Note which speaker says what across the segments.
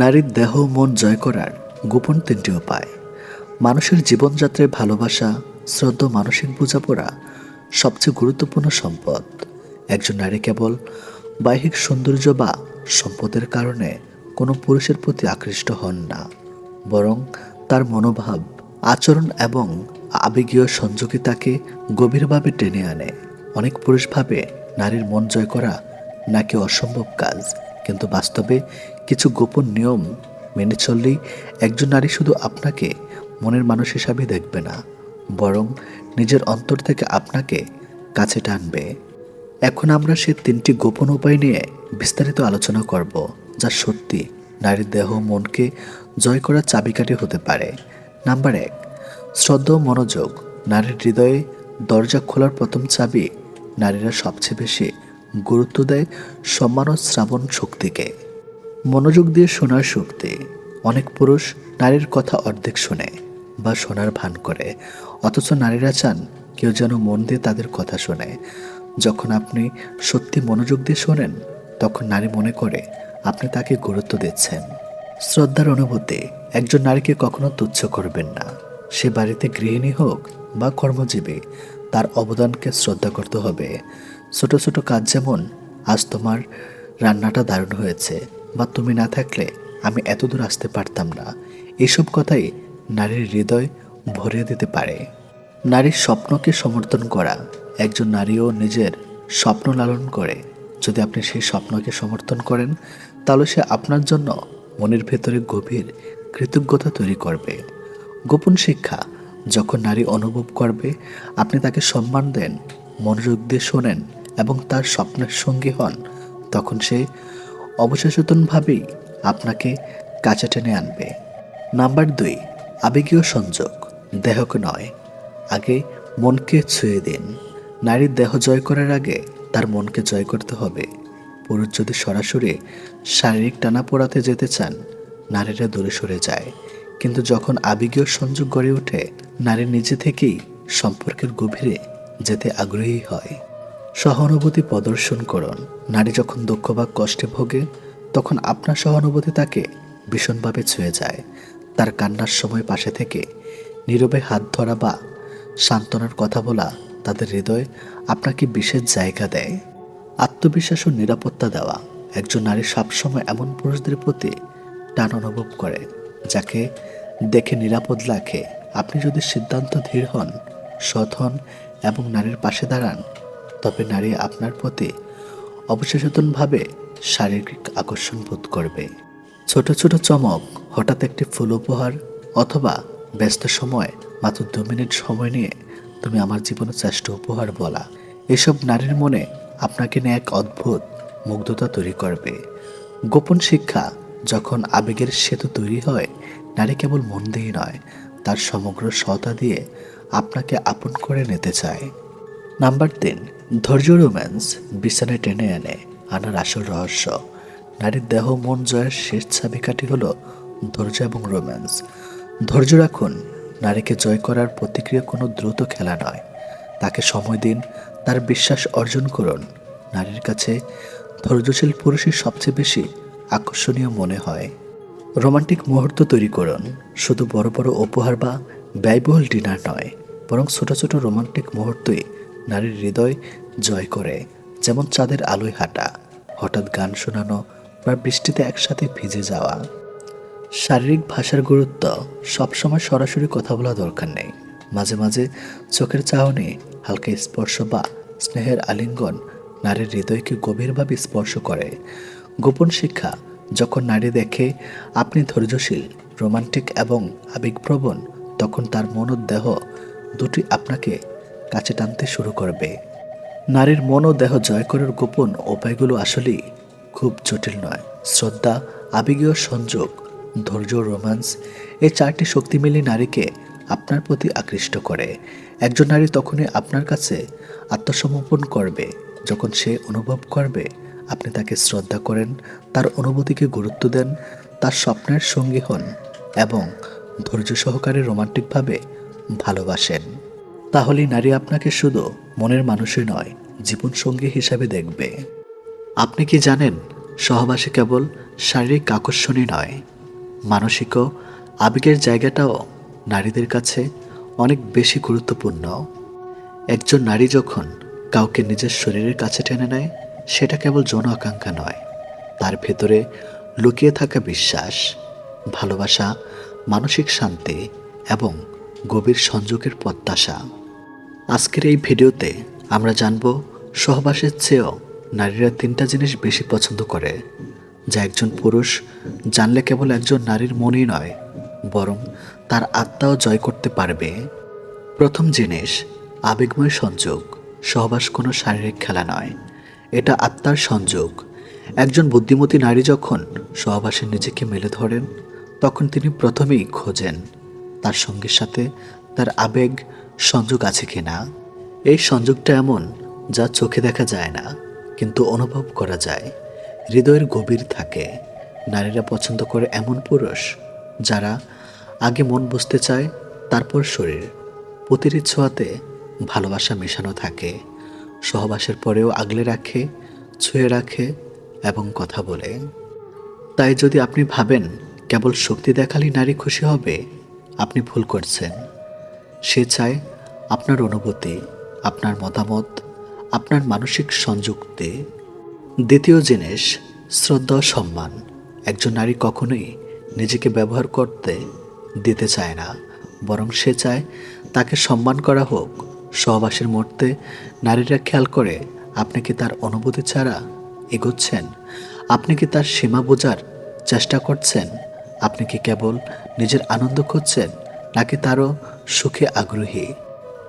Speaker 1: নারীর দেহ মন জয় করার গোপন তিনটি উপায়। মানুষের জীবনযাত্রায় ভালোবাসা, শ্রদ্ধা, মানসিক বোঝাপড়া সবচেয়ে গুরুত্বপূর্ণ সম্পদ। একজন নারী কেবল বাহ্যিক সৌন্দর্য বা সম্পদের কারণে কোনো পুরুষের প্রতি আকৃষ্ট হন না, বরং তার মনোভাব, আচরণ এবং আবেগীয় সংযোগী তাকে গভীরভাবে টেনে আনে। অনেক পুরুষ ভাবে নারীর মন জয় করা নাকি অসম্ভব কাজ, কিন্তু বাস্তবে কিছু গোপন নিয়ম মেনে চললেই একজন নারী শুধু আপনাকে মনের মানুষ হিসাবে দেখবে না, বরং নিজের অন্তর থেকে আপনাকে কাছে টানবে। এখন আমরা সে তিনটি গোপন উপায় নিয়ে বিস্তারিত আলোচনা করব, যা সত্যি নারীর দেহ মনকে জয় করার চাবিকাঠি হতে পারে। নাম্বার এক, শ্রদ্ধা মনোযোগ। নারীর হৃদয়ে দরজা খোলার প্রথম চাবি নারীরা সবচেয়ে বেশি গুরুত্ব দেয় সম্মান ও শ্রাবণ শক্তিকে। মনোযোগ দিয়ে শোনার শক্তি। অনেক পুরুষ নারীর কথা অর্ধেক শোনে বা শোনার ভান করে। অথচ নারীরা চান কেউ যেন মন দিয়ে তাদের কথা শোনে। যখন আপনি সত্যি মনোযোগ দিয়ে শোনেন, তখন নারী মনে করে আপনি তাকে গুরুত্ব দিচ্ছেন। শ্রদ্ধার অনুভূতি, একজন নারীকে কখনো তুচ্ছ করবেন না। সে বাড়িতে গৃহিণী হোক বা কর্মজীবী, তার অবদানকে শ্রদ্ধা করতে হবে। ছোট ছোট কাজ যেমন, আজ তোমার রান্নাটা দারুণ হয়েছে। বা তুমি না থাকলে আমি এত দূর আসতে পারতাম না। এসব কথাই নারীর হৃদয় ভরিয়ে দিতে পারে। নারীর স্বপ্নকে সমর্থন করা। একজন নারীও নিজের স্বপ্ন লালন করে। যদি আপনি সেই স্বপ্নকে সমর্থন করেন, তাহলে সে আপনার জন্য মনের ভেতরে গভীর কৃতজ্ঞতা তৈরি করবে। গোপন শিক্ষা, যখন নারী অনুভব করবে, আপনি তাকে সম্মান দেন, মনোযোগ দিয়ে শোনেন এবং তার স্বপ্নের সঙ্গী হন, তখন সে অবসচেতনভাবেই আপনাকে কাছে টেনে আনবে। নাম্বার দুই, আবেগীয় সংযোগ। দেহকে নয়, আগে মনকে ছুঁয়ে দিন। নারীর দেহ জয় করার আগে তার মনকে জয় করতে হবে। পুরুষ যদি সরাসরি শারীরিক টানা পোড়াতে যেতে চান, নারীরা দূরে সরে যায়। কিন্তু যখন আবেগীয় সংযোগ গড়ে ওঠে, নারী নিজে থেকেই সম্পর্কের গভীরে যেতে আগ্রহী হয়। সহানুভূতি প্রদর্শন করুন। নারী যখন দুঃখ বা কষ্টে ভোগে, তখন আপনার সহানুভূতি তাকে ভীষণভাবে ছুঁয়ে যায়। তার কান্নার সময় পাশে থেকে নীরবে হাত ধরা বা সান্ত্বনার কথা বলা তাদের হৃদয়ে আপনাকে বিশেষ জায়গা দেয়। আত্মবিশ্বাস ও নিরাপত্তা দেওয়া একজন নারী সবসময় এমন পুরুষদের প্রতি টান অনুভব করে, যাকে দেখে নিরাপদ রাখে আপনি যদি সিদ্ধান্ত ধীর হন, সৎ হন এবং নারীর পাশে দাঁড়ান তবে নারী আপনার প্রতি অবচেতনভাবে শারীরিক আকর্ষণ বোধ করবে। ছোট ছোট চমক, হঠাৎ একটি ফুল উপহার অথবা ব্যস্ত সময়, মাত্র দু মিনিট সময় নিয়ে তুমি আমার জীবনে শ্রেষ্ঠ উপহার বলা। এসব নারীর মনে আপনাকে নিয়ে এক অদ্ভুত মুগ্ধতা তৈরি করবে। গোপন শিক্ষা, যখন আবেগের সেতু তৈরি হয়, নারী কেবল মন দিয়ে নয়, তার সমগ্র সতা দিয়ে আপনাকে আপন করে নিতে চায়। নাম্বার তিন ধৈর্য রোম্যান্স বিছানায় টেনে এনে আনার আসল রহস্য। নারীর দেহ, মন, জয়ের শেষ চাবিকাঠি হলো ধৈর্য এবং রোম্যান্স। ধৈর্য রাখুন, নারীকে জয় করার প্রতিক্রিয়া কোনো দ্রুত খেলা নয়। তাকে সময় দিন, তার বিশ্বাস অর্জন করুন। নারীর কাছে ধৈর্যশীল পুরুষের সবচেয়ে বেশি আকর্ষণীয় মনে হয়। রোমান্টিক মুহূর্ত তৈরি করুন, শুধু বড় বড় উপহার বা ব্যয়বহুল ডিনার নয়, বরং ছোট ছোট রোমান্টিক মুহূর্তই নারীর হৃদয় জয় করে, যেমন চাঁদের আলোয় হাঁটা। হঠাৎ গান শোনানো বা বৃষ্টিতে একসাথে ভিজে যাওয়া। শারীরিক ভাষার গুরুত্ব, সবসময় সরাসরি কথা বলা দরকার নেই। মাঝে মাঝে চোখের চাহনি, হালকা স্পর্শ বা স্নেহের আলিঙ্গন নারীর হৃদয়কে গভীরভাবে স্পর্শ করে। গোপন শিক্ষা, যখন নারী দেখে আপনি ধৈর্যশীল, রোমান্টিক এবং আবেগপ্রবণ, তখন তার মন দেহ দুটি আপনাকে কাছে টানতে শুরু করবে। নারীর মন ও দেহ জয় করার গোপন উপায়গুলো আসলেই খুব জটিল নয়। শ্রদ্ধা আবেগীয় সংযোগ, ধৈর্য রোমান্স, এই চারটি শক্তি মিলে নারীকে আপনার প্রতি আকৃষ্ট করে। একজন নারী তখনই আপনার কাছে আত্মসমর্পণ করবে। যখন সে অনুভব করবে, আপনি তাকে শ্রদ্ধা করেন, তার অনুভূতিকে গুরুত্ব দেন, তার স্বপ্নের সঙ্গী হন এবং ধৈর্য সহকারে রোমান্টিকভাবে ভালোবাসেন। তাহলেই নারী আপনাকে শুধু মনের মানুষই নয়, জীবনসঙ্গী হিসাবে দেখবে। আপনি কি জানেন, সহবাসে কেবল শারীরিক আকর্ষণই নয় মানসিক আবেগের জায়গাটাও নারীদের কাছে অনেক বেশি গুরুত্বপূর্ণ। একজন নারী যখন কাউকে নিজের শরীরের কাছে টেনে নেয়, সেটা কেবল যৌন আকাঙ্ক্ষা নয়, তার ভেতরে লুকিয়ে থাকা বিশ্বাস, ভালোবাসা, মানসিক শান্তি এবং গভীর সংযোগের প্রত্যাশা। আজকের এই ভিডিওতে আমরা জানব সহবাসের চেয়েও নারীরা তিনটা জিনিস বেশি পছন্দ করে, যা একজন পুরুষ জানলে কেবল একজন নারীর মনই নয়, বরং তার আত্মাও জয় করতে পারবে। প্রথম জিনিস, আবেগময় সংযোগ। সহবাস কোনো শারীরিক খেলা নয়, এটা আত্মার সংযোগ। একজন বুদ্ধিমতী নারী যখন সহবাসে নিজেকে মেলে ধরেন, তখন তিনি প্রথমেই খোঁজেন। তার সঙ্গীর সাথে তার আবেগ সংযোগ আছে কিনা এই সংযোগটা এমন যা চোখে দেখা যায় না, কিন্তু অনুভব করা যায়। হৃদয়ের গভীর থাকে। নারীরা পছন্দ করে এমন পুরুষ যারা আগে মন বুঝতে চায়, তারপর শরীর। প্রতিটি ছোঁয়াতে ভালোবাসা মেশানো থাকে। সহবাসের পরেও আগলে রাখে, ছুঁয়ে রাখে এবং কথা বলে। তাই যদি আপনি ভাবেন, কেবল শক্তি দেখালেই নারী খুশি হবে, আপনি ভুল করছেন। সে চায় আপনার অনুভূতি, আপনার মতামত, আপনার মানসিক সংযুক্তি। দ্বিতীয় জিনিস, শ্রদ্ধা, সম্মান। একজন নারী কখনোই নিজেকে ব্যবহার করতে দিতে চায় না, বরং সে চায় তাকে সম্মান করা হোক। সহবাসের মুহূর্তে নারীরা খেয়াল করে, আপনি কি তার অনুভূতি ছাড়া এগোচ্ছেন? আপনি কি তার সীমা বোঝার চেষ্টা করছেন? আপনি কি কেবল নিজের আনন্দ খুঁজছেন? নাকি তারও সুখে আগ্রহী?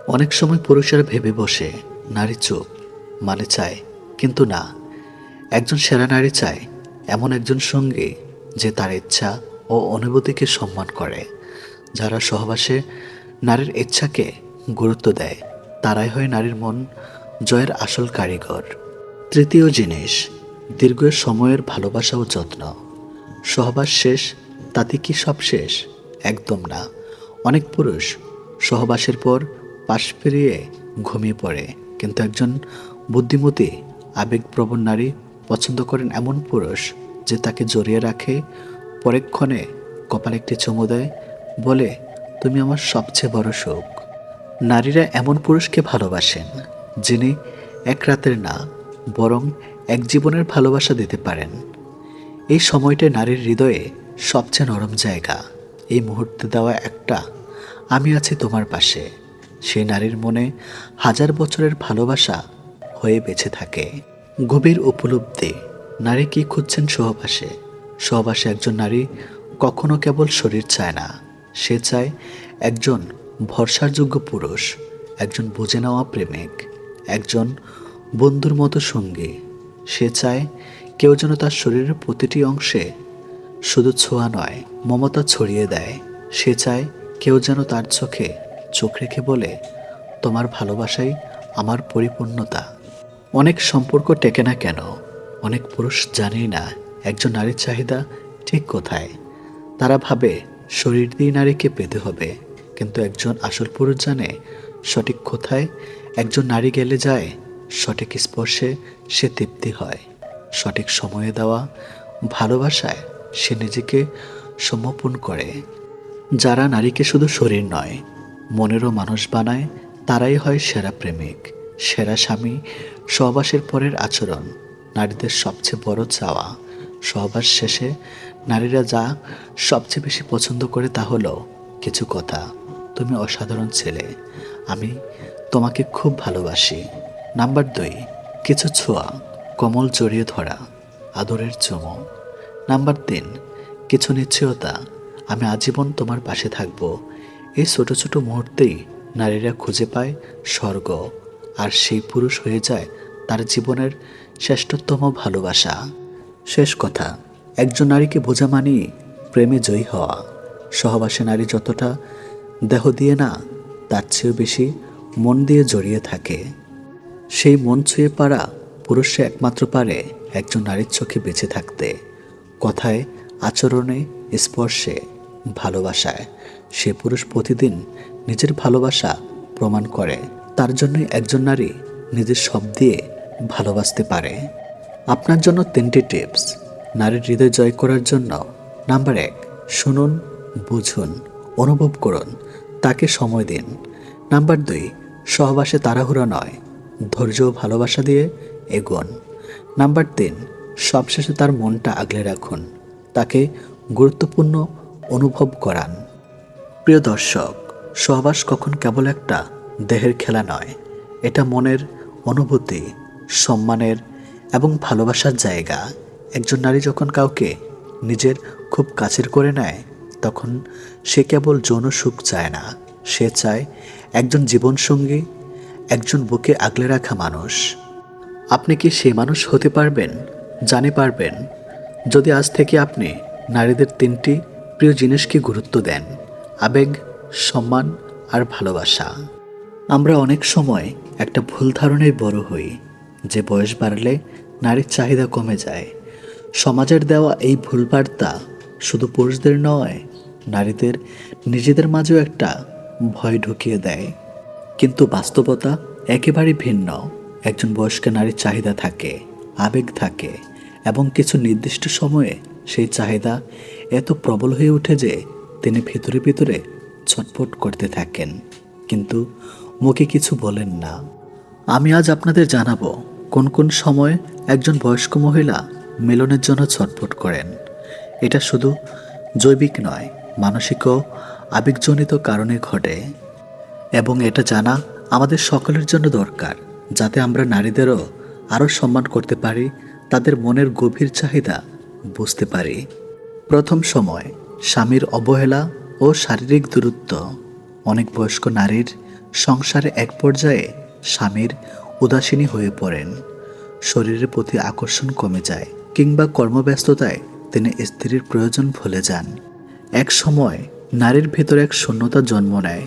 Speaker 1: অনেক সময় পুরুষেরা ভেবে বসে, নারী চুপ মানে চায়, কিন্তু না। একজন সেরা নারী চায়, এমন একজন সঙ্গী যে তার ইচ্ছা ও অনুভূতিকে সম্মান করে। যারা সহবাসে নারীর ইচ্ছাকে গুরুত্ব দেয়, তারাই হয় নারীর মন জয়ের আসল কারিগর। তৃতীয় জিনিস, দীর্ঘ সময়ের ভালোবাসা ও যত্ন। সহবাস শেষ, তাতে কি সব শেষ? একদম না। অনেক পুরুষ সহবাসের পর পাশ ফিরিয়ে ঘুমিয়ে পড়ে। কিন্তু একজন বুদ্ধিমতী, আবেগপ্রবণ নারী পছন্দ করেন এমন পুরুষ যে তাকে জড়িয়ে রাখে পরেক্ষণে কপাল একটি চুমু দেয়, বলে, তুমি আমার সবচেয়ে বড় সুখ। নারীরা এমন পুরুষকে ভালোবাসেন যিনি এক রাতের না, বরং এক জীবনের ভালোবাসা দিতে পারেন। এই সময়টা নারীর হৃদয়ে সবচেয়ে নরম জায়গা। এই মুহূর্তে দেওয়া একটা আমি আছি তোমার পাশে। সেই নারীর মনে হাজার বছরের ভালোবাসা হয়ে বেঁচে থাকে। গভীর উপলব্ধি। নারী কি খুঁজছেন সহবাসে? সহবাসে একজন নারী কখনো কেবল শরীর চায় না। সে চায় একজন ভরসারযোগ্য পুরুষ, একজন বুঝে নেওয়া প্রেমিক, একজন বন্ধুর মতো সঙ্গী। সে চায় কেউ যেন তার শরীরের প্রতিটি অংশে শুধু ছোঁয়া নয়, মমতা ছড়িয়ে দেয়। সে চায় কেউ যেন তার চোখে চোখ রেখে বলে, তোমার ভালোবাসাই আমার পরিপূর্ণতা। অনেক সম্পর্ক টেকে না কেন, অনেক পুরুষ জানেই না একজন নারীর চাহিদা ঠিক কোথায়। তারা ভাবে, শরীর দিয়ে নারীকে পেতে হবে। কিন্তু একজন আসল পুরুষ জানে, সঠিক কোথায় একজন নারী গেলে যায়, সঠিক স্পর্শে সে তৃপ্তি হয়। সঠিক সময়ে দেওয়া ভালোবাসায় সে নিজেকে সমর্পণ করে। যারা নারীকে শুধু শরীর নয়, মনেরও মানুষ বানায়, তারাই হয় সেরা প্রেমিক, সেরা স্বামী, সহবাসের পরের আচরণ, নারীদের সবচেয়ে বড় চাওয়া। সহবাস শেষে নারীরা যা সবচেয়ে বেশি পছন্দ করে তা হলো কিছু কথা, তুমি অসাধারণ ছেলে, আমি তোমাকে খুব ভালোবাসি। নাম্বার দুই, কিছু ছোঁয়া, কমল জড়িয়ে ধরা, আদরের চুমো। নাম্বার তিন, কিছু নিশ্চয়তা আমি আজীবন তোমার পাশে থাকব। এই ছোট ছোট মুহূর্তেই নারীরা খুঁজে পায় স্বর্গ, আর সেই পুরুষ হয়ে যায় তার জীবনের শ্রেষ্ঠতম ভালোবাসা। শেষ কথা, একজন নারীকে বোঝা মানি প্রেমে জয়ী হওয়া। সহবাসে নারী যতটা দেহ দিয়ে না, তার চেয়েও বেশি মন দিয়ে জড়িয়ে থাকে। সেই মন ছুঁয়ে পারা পুরুষে একমাত্র পারে একজন নারীর চোখে বেঁচে থাকতে। কথায়, আচরণে, স্পর্শে। ভালোবাসায়। সে পুরুষ প্রতিদিন নিজের ভালোবাসা প্রমাণ করে। তার জন্যই একজন নারী নিজের সব দিয়ে ভালোবাসতে পারে। আপনার জন্য তিনটি টিপস। নারীর হৃদয় জয় করার জন্য নাম্বার এক, শুনুন, বুঝুন, অনুভব করুন, তাকে সময় দিন। নাম্বার দুই, সহবাসে তাড়াহুড়া নয়, ধৈর্য ভালোবাসা দিয়ে এগোন। নাম্বার তিন, সবশেষে তার মনটা আগলে রাখুন। তাকে গুরুত্বপূর্ণ অনুভব করান। প্রিয় দর্শক, সহবাস কখন কেবল একটা দেহের খেলা নয়, এটা মনের অনুভূতি, সম্মানের এবং ভালোবাসার জায়গা। একজন নারী যখন কাউকে নিজের খুব কাছের করে নেয়, তখন সে কেবল যৌন সুখ চায় না, সে চায় একজন জীবনসঙ্গী, একজন বুকে আগলে রাখা মানুষ। আপনি কি সে মানুষ হতে পারবেন, জানে পারবেন? যদি আজ থেকে আপনি নারীদের তিনটি প্রিয় জিনিসকে গুরুত্ব দেন, আবেগ, সম্মান আর ভালোবাসা। আমরা অনেক সময় একটা ভুল ধারণায় বড় হই, যে বয়স বাড়লে নারীর চাহিদা কমে যায়। সমাজের দেওয়া এই ভুল বার্তা শুধু পুরুষদের নয়, নারীদের নিজেদের মাঝেও একটা ভয় ঢুকিয়ে দেয়। কিন্তু বাস্তবতা একেবারে ভিন্ন। একজন বয়স্ক নারীর চাহিদা থাকে, আবেগ থাকে এবং কিছু নির্দিষ্ট সময়ে সেই চাহিদা এত প্রবল হয়ে ওঠে যে তিনি ভিতরে ভিতরে ছটফট করতে থাকেন। কিন্তু মুখে কিছু বলেন না। আমি আজ আপনাদের জানাব কোন কোন সময় একজন বয়স্ক মহিলা মিলনের জন্য ছটফট করেন। এটা শুধু জৈবিক নয়, মানসিক ও আবেগজনিত কারণে ঘটে। এবং এটা জানা আমাদের সকলের জন্য দরকার, যাতে আমরা নারীদেরও আরও সম্মান করতে পারি, তাদের মনের গভীর চাহিদা বুঝতে পারি। প্রথম সময় স্বামীর অবহেলা ও শারীরিক দূরত্ব। অনেক বয়স্ক নারীর সংসারে এক পর্যায়ে স্বামীর উদাসীনী হয়ে পড়েন। শরীরের প্রতি আকর্ষণ কমে যায় কিংবা কর্মব্যস্ততায় তিনি স্ত্রীর প্রয়োজন ভুলে যান। এক সময় নারীর ভেতর এক শূন্যতা জন্ম নেয়।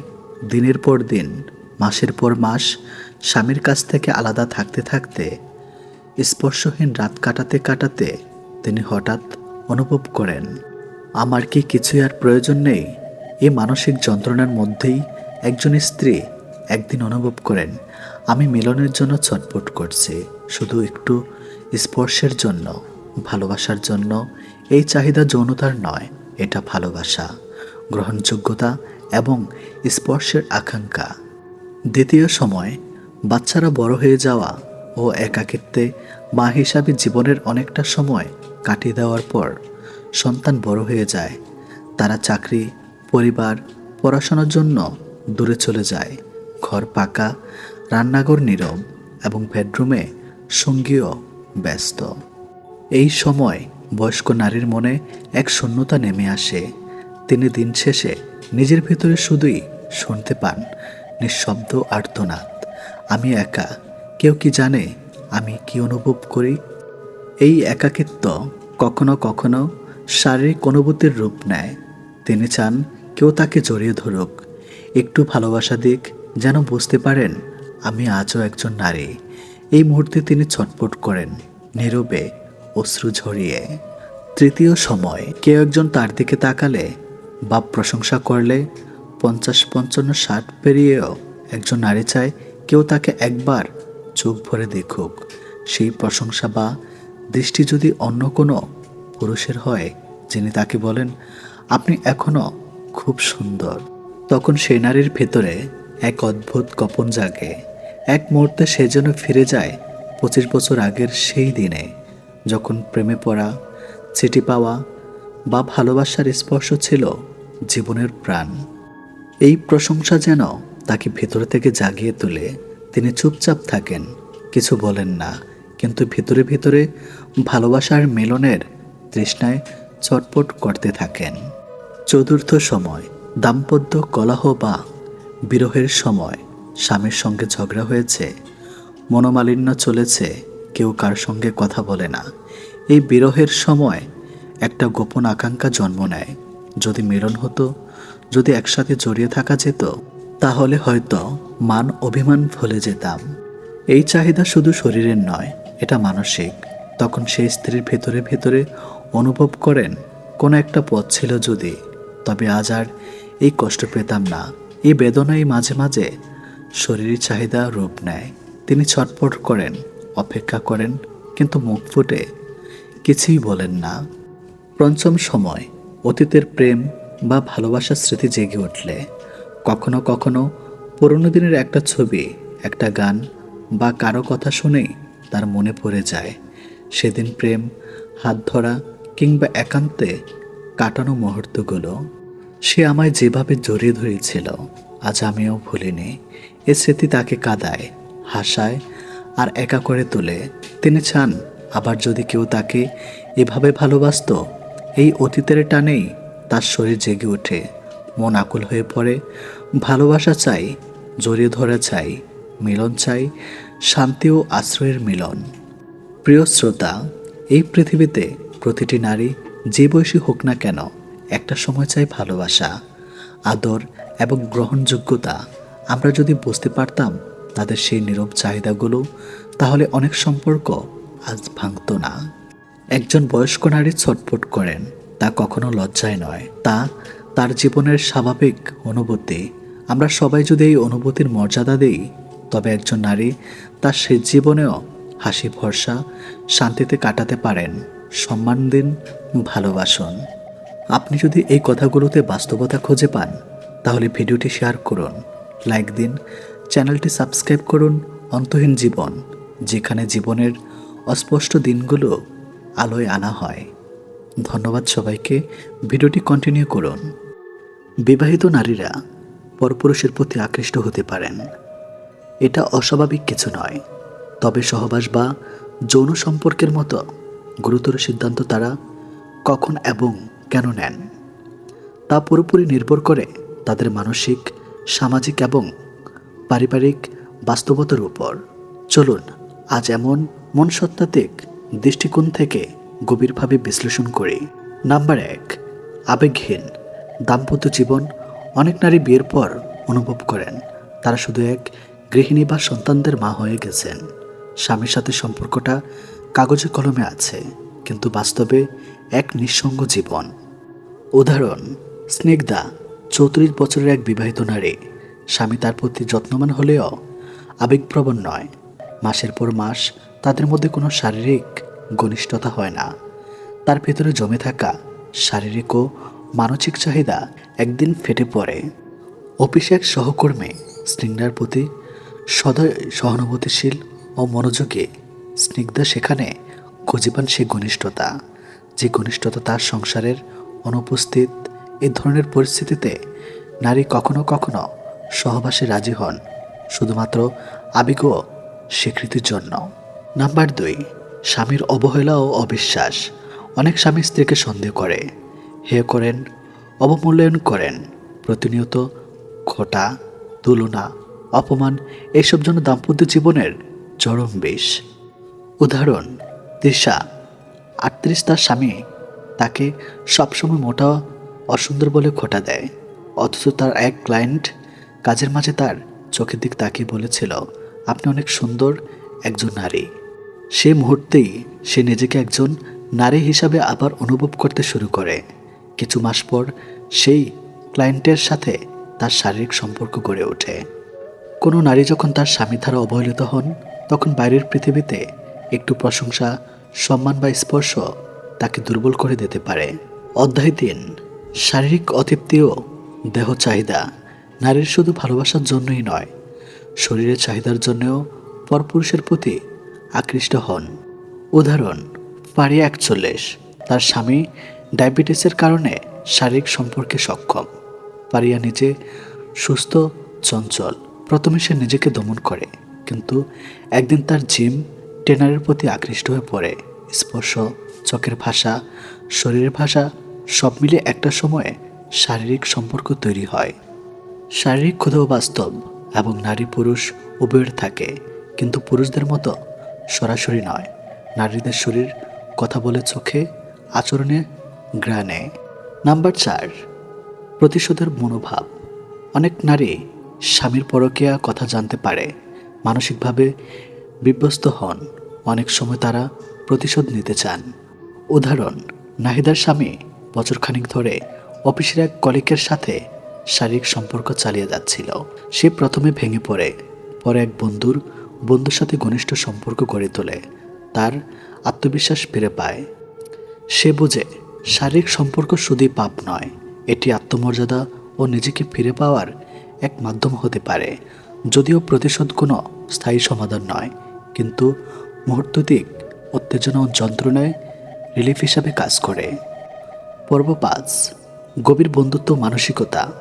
Speaker 1: দিনের পর দিন, মাসের পর মাস স্বামীর কাছ থেকে আলাদা থাকতে থাকতে স্পর্শহীন রাত কাটাতে কাটাতে তিনি হঠাৎ অনুভব করেন। আমার কি কিছুই আর প্রয়োজন নেই? এই মানসিক যন্ত্রণার মধ্যেই একজন স্ত্রী একদিন অনুভব করেন, আমি মিলনের জন্য ছটপট করছি, শুধু একটু স্পর্শের জন্য, ভালোবাসার জন্য। এই চাহিদা যৌনতার নয়, এটা ভালোবাসা, গ্রহণযোগ্যতা এবং স্পর্শের আকাঙ্ক্ষা। দ্বিতীয় সময়, বাচ্চারা বড় হয়ে যাওয়া ও একাকিত্বে মা হিসাবে জীবনের অনেকটা সময় কাটিয়ে দেওয়ার পর সন্তান বড় হয়ে যায়। তারা চাকরি, পরিবার, পড়াশোনার জন্য দূরে চলে যায়। ঘর পাকা, রান্নাঘর নীরব এবং বেডরুমে সঙ্গীও ব্যস্ত। এই সময় বয়স্ক নারীর মনে এক শূন্যতা নেমে আসে। তিনি দিন শেষে নিজের ভিতরে শুধুই শুনতে পান। নিঃশব্দ আর্তনাদ, আমি একা, কেউ কি জানে আমি কি অনুভব করি? এই একাকিত্ব কখনো কখনো শারীরিক অনুভূতির রূপ নেয়। তিনি চান কেউ তাকে জড়িয়ে ধরুক। একটু ভালোবাসা দিক, যেন বুঝতে পারেন, আমি আজও একজন নারী। এই মুহূর্তে তিনি ছটপট করেন, নীরবে, অশ্রু ঝরিয়ে। তৃতীয় সময়, কেউ একজন তার দিকে তাকালে বা প্রশংসা করলে, পঞ্চাশ, পঞ্চান্ন, ষাট পেরিয়েও একজন নারী চায় কেউ তাকে একবার চোখ ভরে দেখুক। সেই প্রশংসা বা দৃষ্টি যদি অন্য কোনো পুরুষের হয়, যিনি তাকে বলেন, আপনি এখনও খুব সুন্দর, তখন সেই নারীর ভেতরে এক অদ্ভুত কপন জাগে। এক মুহূর্তে সে যেন ফিরে যায় পঁচিশ বছর আগের সেই দিনে, যখন প্রেমে পড়া, চিঠি পাওয়া বা ভালোবাসার স্পর্শ ছিল জীবনের প্রাণ। এই প্রশংসা যেন তাকে ভেতর থেকে জাগিয়ে তোলে, তিনি চুপচাপ থাকেন, কিছু বলেন না। কিন্তু ভিতরে ভিতরে ভালোবাসার মিলনের তৃষ্ণায় চটপট করতে থাকেন। চতুর্থ সময়, দাম্পত্য কলহ বা বিরহের সময়, স্বামীর সঙ্গে ঝগড়া হয়েছে, মনোমালিন্য চলেছে, কেউ কার সঙ্গে কথা বলে না। এই বিরহের সময় একটা গোপন আকাঙ্ক্ষা জন্ম নেয়। যদি মিলন হতো, যদি একসাথে জড়িয়ে থাকা যেত, তাহলে হয়তো মান অভিমান ভুলে যেতাম। এই চাহিদা শুধু শরীরের নয় এটা মানসিক। তখন সেই স্ত্রীর ভেতরে ভেতরে অনুভব করেন, কোনো একটা পথ ছিল যদি, তবে আজ আর এই কষ্ট পেতাম না। এই বেদনাই মাঝে মাঝে শরীরের চাহিদা রূপ নেয়। তিনি ছটফট করেন, অপেক্ষা করেন, কিন্তু মুখ ফুটে। কিছুই বলেন না। পঞ্চম সময়, অতীতের প্রেম বা ভালোবাসার স্মৃতি জেগে উঠলে। কখনো কখনো পুরনো দিনের একটা ছবি, একটা গান বা কারও কথা শুনেই তার মনে পড়ে যায়। সেদিন প্রেম, হাত ধরা কিংবা একান্তে কাটানো মুহূর্তগুলো সে আমায় যেভাবে জড়িয়ে ধরেছিল, আজ আমিও ভুলিনি। এ স্মৃতি তাকে কাদায়, হাসায় আর একা করে তোলে। তিনি চান, আবার যদি কেউ তাকে এভাবে ভালোবাসতো, এই অতীতের টানেই তার শরীর জেগে ওঠে। মন আকুল হয়ে পড়ে, ভালোবাসা চাই, জড়িয়ে ধরা চাই, মিলন চাই শান্তি ও আশ্রয়ের মিলন। প্রিয় শ্রোতা, এই পৃথিবীতে প্রতিটি নারী যে বয়সী হোক না কেন একটা সময় চাই ভালোবাসা, আদর এবং গ্রহণযোগ্যতা। আমরা যদি বুঝতে পারতাম তাদের সেই নীরব চাহিদাগুলো, তাহলে অনেক সম্পর্ক আজ ভাঙতো না। একজন বয়স্ক নারী ছটফট করেন, তা কখনো লজ্জায় নয়। তা তার জীবনের স্বাভাবিক অনুভূতি। আমরা সবাই যদি এই অনুভূতির মর্যাদা দিই, তবে একজন নারী তার সে জীবনেও হাসি, ভরসা, শান্তিতে কাটাতে পারেন। সম্মান দিন, ভালোবাসুন। আপনি যদি এই কথাগুলোতে বাস্তবতা খুঁজে পান, তাহলে ভিডিওটি শেয়ার করুন, লাইক দিন, চ্যানেলটি সাবস্ক্রাইব করুন, অন্তহীন জীবন, যেখানে জীবনের অস্পষ্ট দিনগুলো আলোয় আনা হয়। ধন্যবাদ সবাইকে, ভিডিওটি কন্টিনিউ করুন। বিবাহিত নারীরা পরপুরুষের প্রতি আকৃষ্ট হতে পারেন। এটা অস্বাভাবিক কিছু নয়। তবে সহবাস বা যৌন সম্পর্কের মতো গুরুতর সিদ্ধান্ত তারা কখন এবং কেন নেন, তা পুরোপুরি নির্ভর করে তাদের মানসিক, সামাজিক এবং পারিবারিক বাস্তবতার উপর। চলুন, আজ এমন মনসত্ত্বাত্ত্বিক দৃষ্টিকোণ থেকে গভীরভাবে বিশ্লেষণ করি। নাম্বার এক, আবেগহীন, দাম্পত্য জীবন অনেক নারী বিয়ের পর অনুভব করেন। তারা শুধু এক গৃহিণী বা সন্তানদের মা হয়ে গেছেন। স্বামীর সাথে সম্পর্কটা কাগজে কলমে আছে, কিন্তু বাস্তবে এক নিঃসঙ্গ জীবন। উদাহরণ, স্নিগ্ধা, চৌত্রিশ বছরের এক বিবাহিত নারী। স্বামী তার প্রতি যত্নবান হলেও আবেগপ্রবণ নয়। মাসের পর মাস তাদের মধ্যে কোনো শারীরিক ঘনিষ্ঠতা হয় না। তার ভেতরে জমে থাকা শারীরিক ও মানসিক চাহিদা একদিন ফেটে পড়ে। অফিসে এক সহকর্মী স্নিগ্ধার প্রতি সদয়, সহানুভূতিশীল ও মনোযোগী। স্নিগ্ধা সেখানে খুঁজে পান সেই ঘনিষ্ঠতা, যে ঘনিষ্ঠতা তার সংসারের অনুপস্থিত এই ধরনের পরিস্থিতিতে নারী কখনো কখনো সহবাসে রাজি হন, শুধুমাত্র আবেগ স্বীকৃতির জন্য। নাম্বার দুই, স্বামীর অবহেলা ও অবিশ্বাস। অনেক স্বামী স্ত্রীকে সন্দেহ করে হে করেন, অবমূল্যায়ন করেন। প্রতিনিয়ত খোটা তুলনা অপমান, এসব জন্য দাম্পত্য জীবনের চরম বেশ উদাহরণ তৃষা আটত্রিশ তার স্বামী, তাকে সবসময় মোটা অসুন্দর বলে খোটা দেয়। অথচ তার এক ক্লায়েন্ট কাজের মাঝে তার চোখের দিক তাকিয়ে বলেছিল, আপনি অনেক সুন্দর একজন নারী। সে মুহূর্তেই সে নিজেকে একজন নারী হিসাবে আবার অনুভব করতে শুরু করে। কিছু মাস পর সেই ক্লায়েন্টের সাথে তার শারীরিক সম্পর্ক গড়ে ওঠে। কোনো নারী যখন তার স্বামী দ্বারা অবহেলিত হন, তখন বাইরের পৃথিবীতে একটু প্রশংসা, সম্মান বা স্পর্শ তাকে দুর্বল করে দিতে পারে। অধ্যায় তিন, শারীরিক অতৃপ্তি ও দেহ চাহিদা। নারীর শুধু ভালোবাসার জন্যই নয়, শরীরের চাহিদার জন্যও পরপুরুষের প্রতি আকৃষ্ট হন। উদাহরণ পারিয়া একচল্লিশ, তার স্বামী ডায়াবেটিসের কারণে শারীরিক সম্পর্কে সক্ষম। পারিয়া নিজে সুস্থ, চঞ্চল প্রথমে সে নিজেকে দমন করে, কিন্তু একদিন তার জিম ট্রেনারের প্রতি আকৃষ্ট হয়ে পড়ে। স্পর্শ, চোখের ভাষা, শরীরের ভাষা সব মিলে একটা সময়ে শারীরিক সম্পর্ক তৈরি হয়। শারীরিক ক্ষুধাও বাস্তব এবং নারী পুরুষ উভয়ের থাকে, কিন্তু পুরুষদের মতো সরাসরি নয়। নারীদের শরীর কথা বলে চোখে, আচরণে গ্রানে নাম্বার চার, প্রতিশোধের মনোভাব। অনেক নারী স্বামীর পরকীয়া কথা জানতে পারে, মানসিকভাবে বিভ্যস্ত হন। অনেক সময় তারা প্রতিশোধ নিতে চান। উদাহরণ, নাহিদার স্বামী বছরখানিক ধরে অফিসের এক কলিকের সাথে শারীরিক সম্পর্ক চালিয়ে যাচ্ছিল। সে প্রথমে ভেঙে পড়ে, পরে এক বন্ধুর বন্ধুর সাথে ঘনিষ্ঠ সম্পর্ক গড়ে তোলে। তার আত্মবিশ্বাস ফিরে পায়। সে বোঝে, শারীরিক সম্পর্ক শুধুই পাপ নয়, এটি আত্মমর্যাদা ও নিজেকে ফিরে পাওয়ার এক মাধ্যম হতে পারে। যদিও প্রতিশোধ কোনো স্থায়ী সমাধান নয়, কিন্তু মুহূর্তদিক উত্তেজনা ও যন্ত্রণায় রিলিফ হিসাবে কাজ করে। পর্ব পাঁচ, গভীর বন্ধুত্ব মানসিকতা।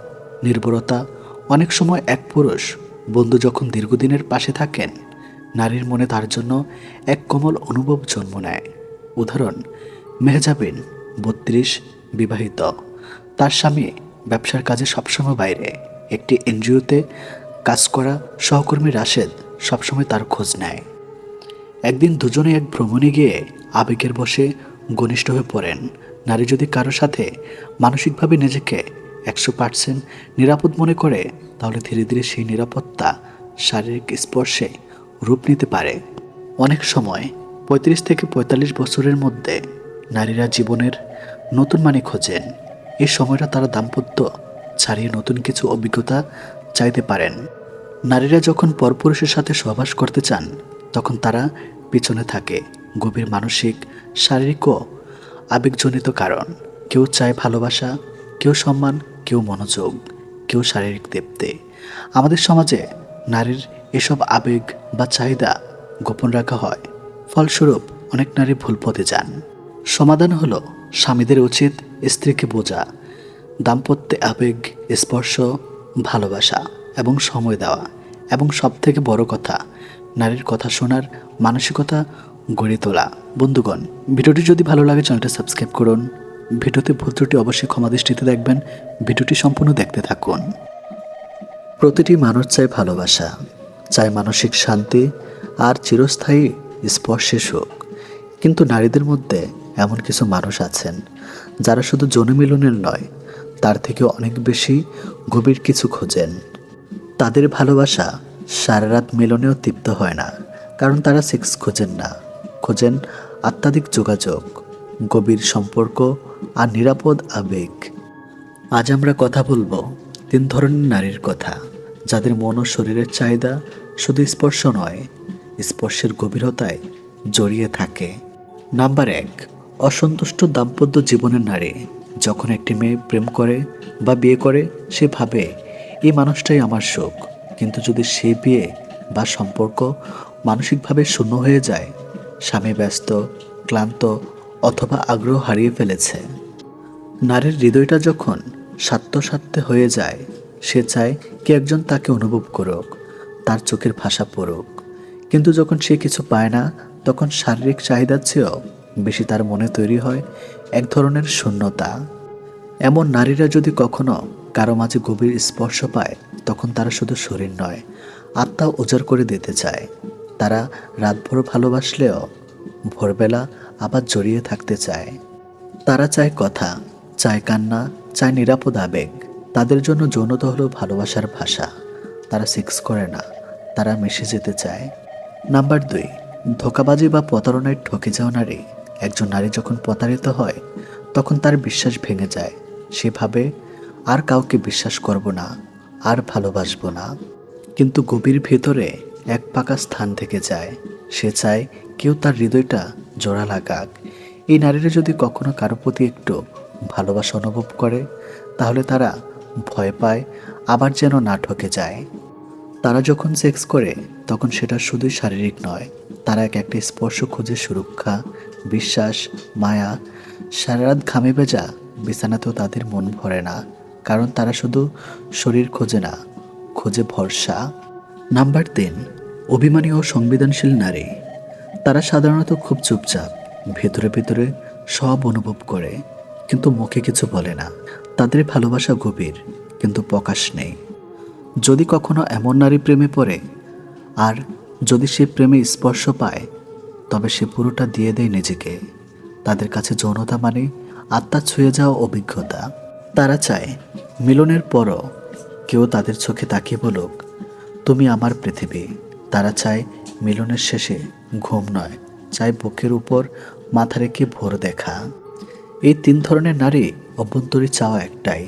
Speaker 1: নির্ভরতা অনেক সময় এক পুরুষ বন্ধু যখন দীর্ঘদিনের পাশে থাকেন, নারীর মনে তার জন্য এক কোমল অনুভব জন্ম নেয়। উদাহরণ, মেহজাবিন বত্রিশ, বিবাহিত। তার স্বামী ব্যবসার কাজে সবসময় বাইরে। একটি এনজিওতে কাজ করা সহকর্মী রাশেদ সবসময় তার খোঁজ নেয়। একদিন দুজনে এক ভ্রমণে গিয়ে আবেগের বসে ঘনিষ্ঠ হয়ে পড়েন। নারী যদি কারও সাথে মানসিকভাবে নিজেকে একশো পার্সেন্ট নিরাপদ মনে করে, তাহলে ধীরে ধীরে সেই নিরাপত্তা শারীরিক স্পর্শে রূপ নিতে পারে। অনেক সময় পঁয়ত্রিশ থেকে পঁয়তাল্লিশ বছরের মধ্যে নারীরা জীবনের নতুন মানে খোঁজেন। এই সময়টা তারা দাম্পত্য ছাড়িয়ে নতুন কিছু অভিজ্ঞতা চাইতে পারেন। নারীরা যখন পরপুরুষের সাথে সহবাস করতে চান, তখন তারা পিছনে থাকে। গভীর মানসিক, শারীরিক ও আবেগজনিত কারণ। কেউ চায় ভালোবাসা, কেউ সম্মান, কেউ মনোযোগ, কেউ শারীরিক দেবতে আমাদের সমাজে নারীর এসব আবেগ বা চাহিদা গোপন রাখা হয়। ফলস্বরূপ, অনেক নারী ভুল পথে যান। সমাধান হলো স্বামীদের উচিত স্ত্রীকে বোঝা। দাম্পত্যে আবেগ, স্পর্শ, ভালোবাসা এবং সময় দেওয়া এবং সবথেকে বড় কথা, নারীর কথা শোনার মানসিকতা গড়ে তোলা। বন্ধুগণ, ভিডিওটি যদি ভালো লাগে, চ্যানেলটা সাবস্ক্রাইব করুন। ভিডিওতে ভুল অবশ্যই ক্ষমা দৃষ্টিতে দেখবেন। ভিডিওটি সম্পূর্ণ দেখতে থাকুন। প্রতিটি মানুষ চায় ভালোবাসা, চায় মানসিক শান্তি আর চিরস্থায়ী স্পর্শে সুখ। কিন্তু নারীদের মধ্যে এমন কিছু মানুষ আছেন, যারা শুধু জনমিলনের নয় তার থেকে অনেক বেশি গভীর কিছু খোঁজেন। তাদের ভালোবাসা সারা রাত মিলনেও তৃপ্ত হয় না, কারণ তারা সেক্স খোঁজেন না। খোঁজেন আত্মাধিক যোগাযোগ, গভীর সম্পর্ক আর নিরাপদ আবেগ। আজ আমরা কথা বলব তিন ধরনের নারীর কথা, যাদের মন ও শরীরের চাহিদা শুধু স্পর্শ নয়, স্পর্শের গভীরতায় জড়িয়ে থাকে। নাম্বার এক, অসন্তুষ্ট দাম্পত্য জীবনের নারী। যখন একটি মেয়ে প্রেম করে বা বিয়ে করে, সে ভাবে, এই মানুষটাই আমার সুখ কিন্তু যদি সে বিয়ে বা সম্পর্ক মানসিকভাবে শূন্য হয়ে যায়, স্বামী ব্যস্ত, ক্লান্ত অথবা আগ্রহ হারিয়ে ফেলেছে। নারীর হৃদয়টা যখন স্বার্থস্বার্থে হয়ে যায়, সে চায় কে একজন তাকে অনুভব করুক, তার চোখের ভাষা পড়ুক। কিন্তু যখন সে কিছু পায় না, তখন শারীরিক চাহিদার চেয়েও বেশি তার মনে তৈরি হয় এক ধরনের শূন্যতা। এমন নারীরা যদি কখনো কারও মাঝে গভীর স্পর্শ পায়, তখন তারা শুধু শরীর নয়, আত্মা উজাড় করে দিতে চায়। তারা রাতভর ভালোবাসলেও ভোরবেলা আবার জড়িয়ে থাকতে চায়। তারা চায় কথা, চায় কান্না, চায় নিরাপদ আবেগ। তাদের জন্য যৌনতা হলো ভালোবাসার ভাষা। তারা সেক্স করে না, তারা মিশে যেতে চায়। নাম্বার দুই, ধোকাবাজি বা প্রতারণায় ঠকে যাওয়া নারী। একজন নারী যখন প্রতারিত হয়, তখন তার বিশ্বাস ভেঙে যায়। সে ভাবে, আর কাউকে বিশ্বাস করব না, আর ভালোবাসবো না। কিন্তু গভীর ভেতরে এক পাকা স্থান থেকে যায়। সে চায়, কেউ তার হৃদয়টা জোড়া লাগাক। এই নারীরা যদি কখনো কারও প্রতি একটু ভালোবাসা অনুভব করে, তাহলে তারা ভয় পায়, আবার যেন না ঠকে যায়। তারা যখন সেক্স করে, তখন সেটা শুধুই শারীরিক নয়, তারা এক একটা স্পর্শ খুঁজে সুরক্ষা বিশ্বাস, মায়া সারা রাত ঘামে ভেজা বিছানাতেও তাদের মন ভরে না, কারণ তারা শুধু শরীর খোঁজে না, খোঁজে ভরসা। নাম্বার তিন, অভিমানী ও সংবেদনশীল নারী। তারা সাধারণত খুব চুপচাপ, ভেতরে ভেতরে সব অনুভব করে, কিন্তু মুখে কিছু বলে না। তাদের ভালোবাসা গভীর, কিন্তু প্রকাশ নেই। যদি কখনো এমন নারী প্রেমে পড়ে, আর যদি সে প্রেমে স্পর্শ পায় তবে সে পুরোটা দিয়ে দেয় নিজেকে। তাদের কাছে যৌনতা মানে আত্মা ছুঁয়ে যাওয়া অভিজ্ঞতা। তারা চায়, মিলনের পরও কেউ তাদের চোখে তাকিয়ে বলুক, তুমি আমার পৃথিবী। তারা চায়, মিলনের শেষে ঘুম নয়, চায় বুকের উপর মাথা রেখে ভোর দেখা। এই তিন ধরনের নারী অভ্যন্তরী চাওয়া একটাই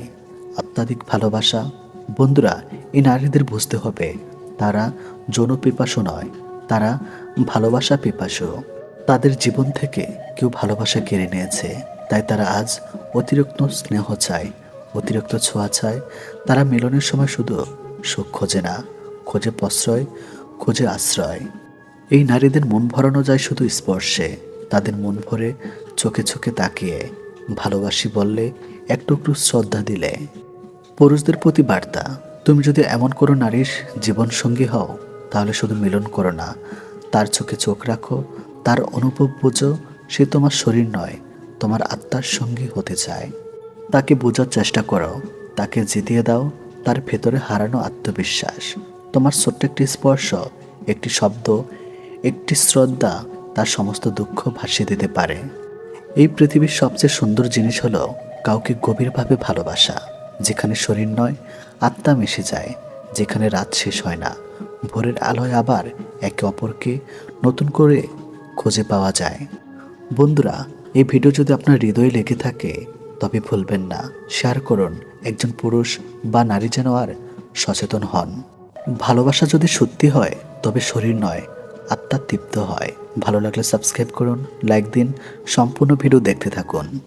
Speaker 1: আত্মাধিক ভালোবাসা। বন্ধুরা, এই নারীদের বুঝতে হবে, তারা যৌন পিপাসু নয়। তারা ভালোবাসা পিপাসু। তাদের জীবন থেকে কেউ ভালোবাসা কেড়ে নিয়েছে। তাই তারা আজ অতিরিক্ত স্নেহ চায়, অতিরিক্ত ছোঁয়া চায়। তারা মিলনের সময় শুধু সুখ খোঁজে না, খোঁজে প্রশ্রয়, খোঁজে আশ্রয়। এই নারীদের মন ভরানো যায় শুধু স্পর্শে। তাদের মন ভরে চোখে চোখে তাকিয়ে ভালোবাসি বললে একটু একটু শ্রদ্ধা দিলে। পুরুষদের প্রতি বার্তা, তুমি যদি এমন কোনো নারীর জীবনসঙ্গী হও তাহলে শুধু মিলন করো না। তার চোখে চোখ রাখো, তার অনুভব বোঝো, সে তোমার শরীর নয়, তোমার আত্মার সঙ্গী হতে চায়। তাকে বোঝার চেষ্টা করো, তাকে জিতিয়ে দাও, তার ভেতরে হারানো আত্মবিশ্বাস। তোমার ছোট্ট একটি স্পর্শ, একটি শব্দ, একটি শ্রদ্ধা, তার সমস্ত দুঃখ ভাসিয়ে দিতে পারে। এই পৃথিবীর সবচেয়ে সুন্দর জিনিস হলো কাউকে গভীরভাবে ভালোবাসা, যেখানে শরীর নয়, আত্মা মিশে যায়, যেখানে রাত শেষ হয় না। ভোরের আলোয় আবার একে অপরকে নতুন করে খুঁজে পাওয়া যায়। বন্ধুরা, এই ভিডিও যদি আপনার হৃদয়ে লেগে থাকে, তবে ভুলবেন না। শেয়ার করুন, একজন পুরুষ বা নারী যেন আর সচেতন হন। ভালোবাসা যদি সত্যি হয়, তবে শরীর নয়, আত্মা তৃপ্ত হয়। ভালো লাগলে সাবস্ক্রাইব করুন, লাইক দিন, সম্পূর্ণ ভিডিও দেখতে থাকুন।